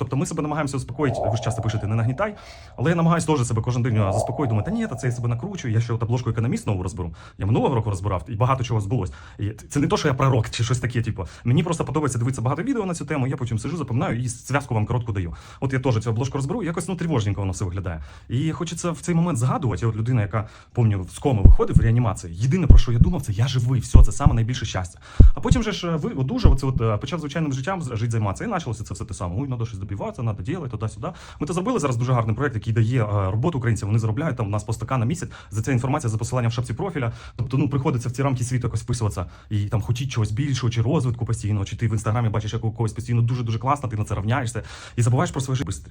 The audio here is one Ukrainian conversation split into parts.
Тобто ми себе намагаємося заспокоїти. Ви ж часто пишете, не нагнітай, але я намагаюся теж себе кожен день заспокоїти. Думаю, та ні, та це я себе накручую. Я ще от економіст нову розберу. Я минулого року розбирав, і багато чого збулось. І це не то, що я пророк чи щось таке. Типу, мені просто подобається дивитися багато відео на цю тему. Я потім сижу, запоминаю і зв'язку вам коротку даю. От я теж цю обложку розберу, якось ну тривожненько воно все виглядає. І хочеться в цей момент згадувати. Я от людина, яка помню, з коми виходив в реанімації. Єдине про що я думав, це я живий. Все, це саме найбільше щастя. А потім же ж ви одужав, оце от е, почав звичайним життям жити займатися. І почалося це все те саме. Ой, треба щось добиватися, треба діяти туди-сюди. Ми то зробили зараз дуже гарний проект, який дає е, роботу українцям. Вони заробляють там у нас по стакан на місяць. За це інформація за посиланням в шапці профіля. Тобто, ну приходиться в ці рамки світу якось вписуватися і там хотіть чогось більшого, чи розвитку постійно, чи ти в інстаграмі бачиш, як у когось постійно дуже дуже класно, ти на це равняєшся і забуваєш про своє життя швидше.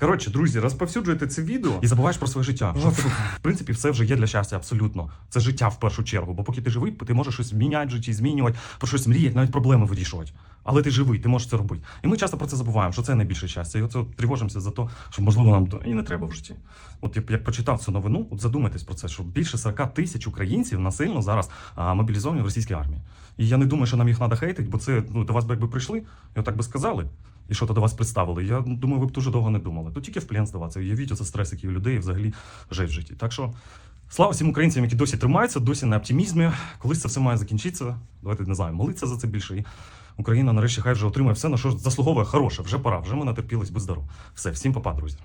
Коротше, друзі, розповсюджуйте це відео і забуваєш про своє життя. Що в в принципі, все вже є для щастя, абсолютно. Це життя в першу чергу. Бо поки ти живий, ти можеш щось міняти в житті, змінювати, про щось мріяти, навіть проблеми вирішувати. Але ти живий, ти можеш це робити. І ми часто про це забуваємо, що це найбільше щастя. І оце тривожимося за те, що можливо нам і не треба в житті. От як, як прочитав цю новину, от задумайтесь про це, що більше 40 тисяч українців насильно зараз а, мобілізовані в російській армії. І я не думаю, що нам їх треба хейтити, бо це ну до вас би якби прийшли, і отак би сказали. І що то до вас представили. Я думаю, ви б дуже довго не думали. Тут тільки в плен здаватися. Уявіть, оце стрес, який у людей взагалі жить в житті. Так що слава всім українцям, які досі тримаються, досі на оптимізмі. Колись це все має закінчитися. Давайте не знаю, молитися за це більше. І Україна нарешті хай вже отримає все, на що заслуговує хороше. Вже пора. Вже ми натерпілись, будь здоров. Все, всім папа, друзі.